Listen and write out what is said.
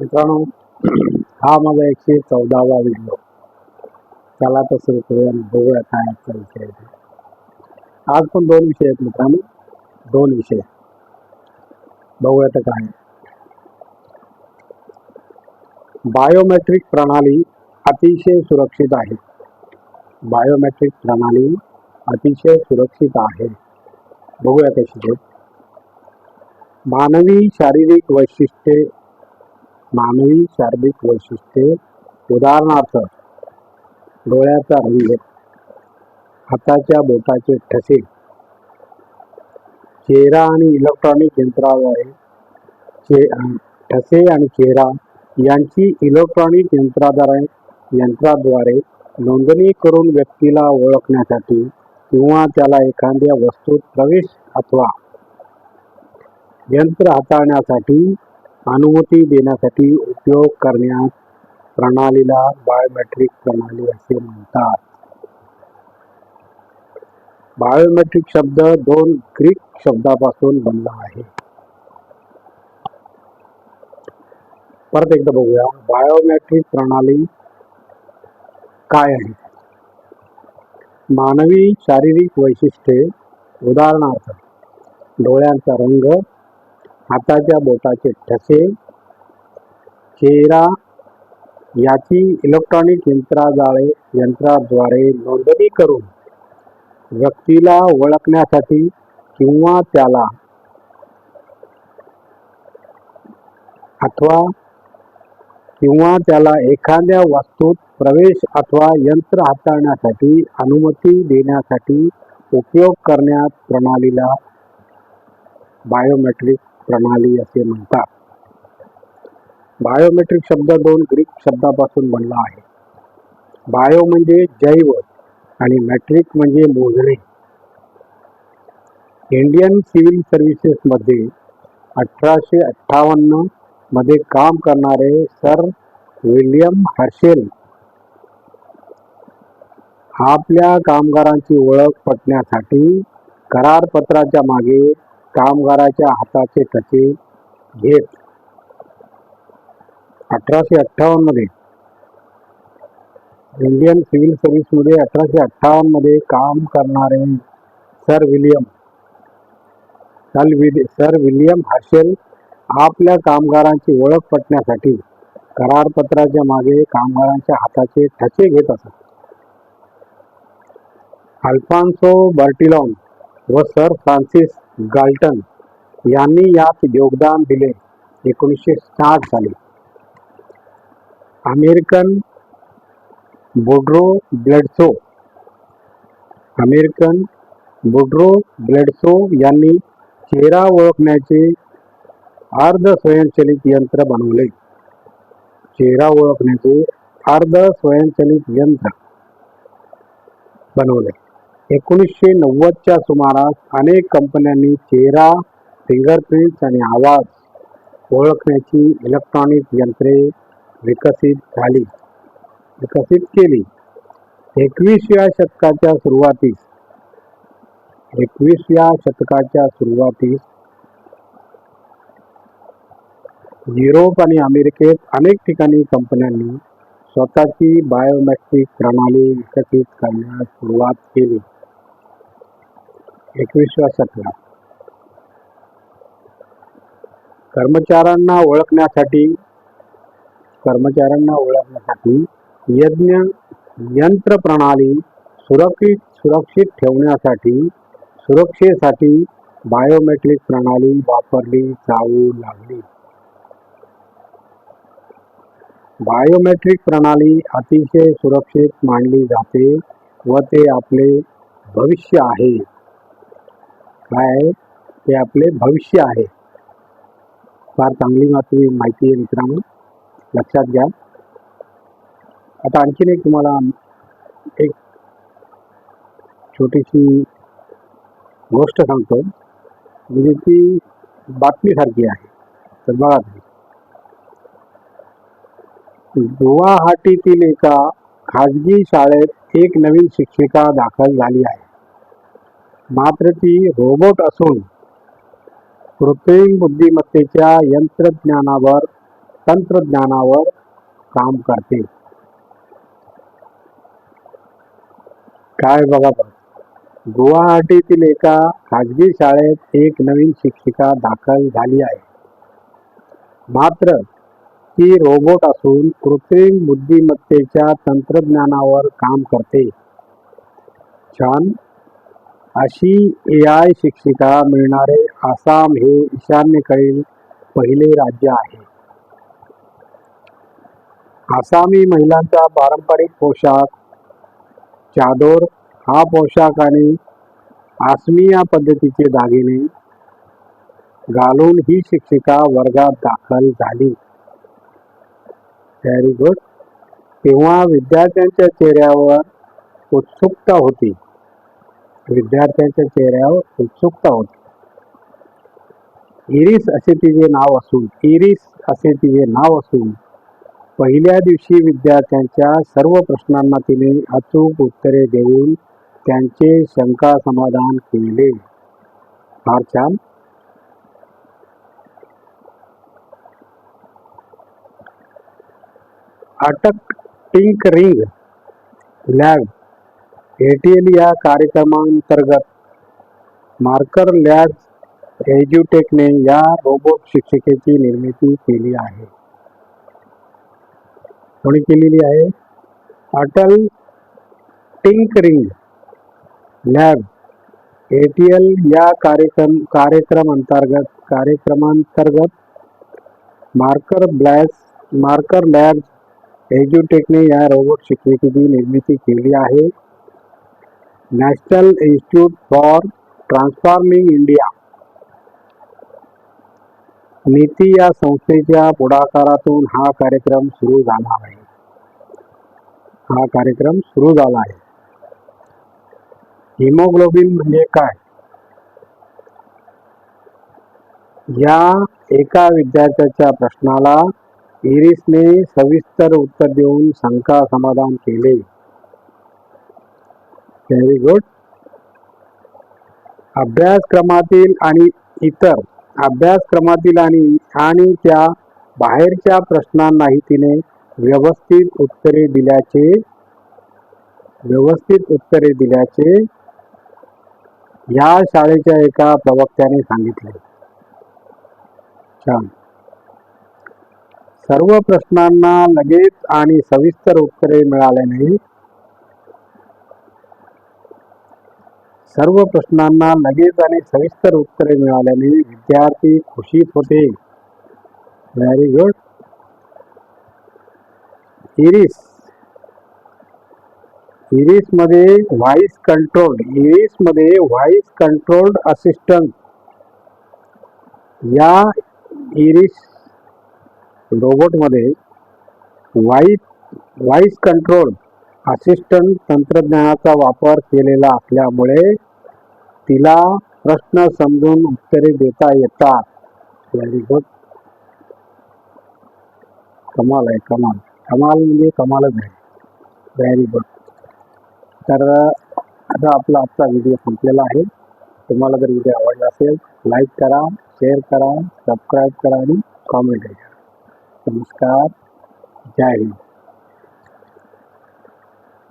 मित्रांनो हा माझा एकशे चौदावा व्हिडिओ चला तर सुरू करूया बघूया काय आजचा विषय आज पण दोन विषय आहेत मित्रांनो. दोन विषय. बघूया तर काय. आहे. बायोमेट्रिक प्रणाली अतिशय सुरक्षित आहे. बायोमेट्रिक प्रणाली अतिशय सुरक्षित आहे. बघूया कशी मानवी शारीरिक वैशिष्ट्ये मानवी शारीरिक वैशिष्ट्ये उदाहरणार्थ डोळ्याचा रंग हाताच्या बोटाचे ठसे चेहरा आणि इलेक्ट्रॉनिक यंत्राद्वारे चे ठसे आणि चेहरा यांची इलेक्ट्रॉनिक यंत्राद्वारे यंत्राद्वारे नोंदणी करून व्यक्तीला ओळखण्यासाठी किंवा त्याला एखाद्या वस्तूत प्रवेश अथवा यंत्र हाताळण्यासाठी अनुमती देण्यासाठी उपयोग करण्यास प्रणालीला बायोमेट्रिक प्रणाली असे म्हणतात. बायोमेट्रिक शब्द दोन ग्रीक शब्दापासून बनला आहे. परत एकदा बघूया. बायोमेट्रिक प्रणाली काय आहे? मानवी शारीरिक वैशिष्ट्ये उदाहरणार्थ डोळ्यांचा रंग हाताच्या बोटाचे ठसे चेहरा याची इलेक्ट्रॉनिक यंत्राद्वारे यंत्राद्वारे नोंदणी करून व्यक्तीला ओळखण्यासाठी किंवा त्याला अथवा किंवा त्याला एखाद्या वस्तूत प्रवेश अथवा यंत्र हाताळण्यासाठी अनुमती देण्यासाठी उपयोग करण्यात प्रणालीला बायोमेट्रिक प्रणाली असे म्हणतात. बायोमेट्रिक शब्द दोन ग्रीक शब्दापासून बनला आहे. बायो म्हणजे जैव आणि मॅट्रिक म्हणजे मोजणे. इंडियन सिव्हिल सर्व्हिसेसमध्ये अठराशे अठ्ठावन्नमध्ये काम करणारे सर विल्यम हर्शेल आपल्या कामगारांची ओळख पटण्यासाठी करारपत्राच्या मागे कामगाराच्या हाताचे ठसे घेत अठराशे अठ्ठावन्नमध्ये इंडियन सिव्हिल सर्व्हिसमध्ये अठराशे अठ्ठावन्नमध्ये काम करणारे sir William. Sir Will sir William Herschel आपल्या कामगारांची ओळख पटण्यासाठी करारपत्राच्या मागे कामगारांच्या हाताचे ठसे घेत असत. अल्फान्सो बर्टिलॉन व सर फ्रान्सिस गाल्टन यांनी यात योगदान दिले. एकोणीसशे साठ साली. अमेरिकन बुड्रो ब्लेडसो. अमेरिकन बुड्रो ब्लेडसो यांनी चेहरा ओळखण्याचे अर्ध स्वयंचलित यंत्र बनवले. चेहरा ओळखण्याचे अर्ध स्वयंचलित यंत्र बनवले. एकोणीसशे नव्वदच्या सुमारास अनेक कंपन्यांनी चेहरा फिंगरप्रिंट्स आणि आवाज ओळखण्याची इलेक्ट्रॉनिक यंत्रे विकसित झाली. विकसित केली. एकवीसव्या शतकाच्या सुरुवातीस एकवीसव्या शतकाच्या सुरुवातीस युरोप आणि अमेरिकेत अनेक ठिकाणी कंपन्यांनी स्वतःची बायोमॅट्रिक प्रणाली विकसित करण्यास सुरुवात केली. एकवीसव्या शतकात कर्मचाऱ्यांना ओळखण्यासाठी कर्मचाऱ्यांना ओळखण्यासाठी यज्ञ यंत्र प्रणाली सुरक्षित सुरक्षित ठेवण्यासाठी सुरक्षेसाठी बायोमेट्रिक प्रणाली वापरली जाऊ लागली. बायोमेट्रिक प्रणाली अतिशय सुरक्षित मानली जाते व ते आपले भविष्य आहे. काय आहे? ते आपले भविष्य आहे. फार चांगली माहिती माहिती आहे मित्रांनो. लक्षात घ्या. आता आणखीन एक तुम्हाला एक छोटीशी गोष्ट सांगतो. म्हणजे ती बातमीसारखी आहे. तर बघा गुवाहाटीतील एका खाजगी शाळेत एक नवीन शिक्षिका दाखल झाली आहे. मात्र ती रोबोट असून कृत्रिम बुद्धिमत्तेच्या यंत्रज्ञानावर तंत्रज्ञानावर काम करते. काय बघा गुवाहाटीतील एका खाजगी शाळेत एक नवीन शिक्षिका दाखल झाली आहे. मात्र ती रोबोट असून कृत्रिम बुद्धिमत्तेच्या तंत्रज्ञानावर काम करते. छान अशी ए आय शिक्षिका मिळणारे आसाम हे ईशान्येकडील पहिले राज्य आहे. आसामी महिलांचा पारंपरिक पोशाख चादोर हा पोशाख आणि आसमिया पद्धतीचे दागिने घालून ही शिक्षिका वर्गात दाखल झाली. व्हेरी गुड तेव्हा विद्यार्थ्यांच्या चेहऱ्यावर उत्सुकता होती. विद्यार्थ्यांच्या चेहऱ्यावर उत्सुकता होती. इरिस असे तिचे नाव असून इरिस असे तिचे नाव असून पहिल्या दिवशी विद्यार्थ्यांच्या सर्व प्रश्नांना तिने अचूक उत्तरे देऊन त्यांचे शंका समाधान केले. फार छान. अटक टिंक रिंग लॅब. एटीएल या कार्यक्रमांतर्गत मार्कर लॅब एज्युटेकने या रोबोट शिक्षिकेची निर्मिती केली आहे. कोणी केलेली आहे? अटल टिंकरिंग लॅब एटीएल या कार्यक्रम कार्यक्रम अंतर्गत कार्यक्रमांतर्गत मार्कर ब्लॅस मार्कर लॅब एज्युटेकने या रोबोट शिक्षिकेची निर्मिती केली आहे. National Institute for Transforming India. NITI या संस्थेच्या पुढाकारातून हा कार्यक्रम सुरू झाला आहे. हा कार्यक्रम सुरू झाला आहे. हिमोग्लोबिन म्हणजे काय? या एका विद्यार्थ्याच्या प्रश्नाला इरिसने सविस्तर उत्तर देऊन शंका समाधान केले. व्हेरी गुड अभ्यासक्रमातील आणि इतर अभ्यासक्रमातील आणि आणि त्या बाहेरच्या प्रश्नांनाही तिने व्यवस्थित उत्तरे दिल्याचे व्यवस्थित उत्तरे दिल्याचे या शाळेच्या एका प्रवक्त्याने सांगितले. छान. सर्व प्रश्नांना लगेच आणि सविस्तर उत्तरे मिळाल्याने सर्व प्रश्नांना लगेच आणि सविस्तर उत्तरे मिळाल्याने विद्यार्थी खुशीत होते. व्हेरी गुड इरिस इरिसमध्ये व्हॉइस कंट्रोल्ड इरिसमध्ये व्हॉइस कंट्रोल्ड असिस्टंट या इरिस रोबोटमध्ये व्हॉइस व्हॉइस कंट्रोल असिस्टंट तंत्रज्ञानाचा वापर केलेला असल्यामुळे तिला प्रश्न समजून उत्तरे देता येतात. व्हेरी गुड कमाल आहे कमाल. कमाल म्हणजे कमालच आहे. व्हेरी गुड तर आता आपला आजचा व्हिडिओ संपलेला आहे. तुम्हाला जर व्हिडिओ आवडला असेल लाईक करा शेअर करा सबस्क्राईब करा आणि कॉमेंट करा. नमस्कार. जय हिंद.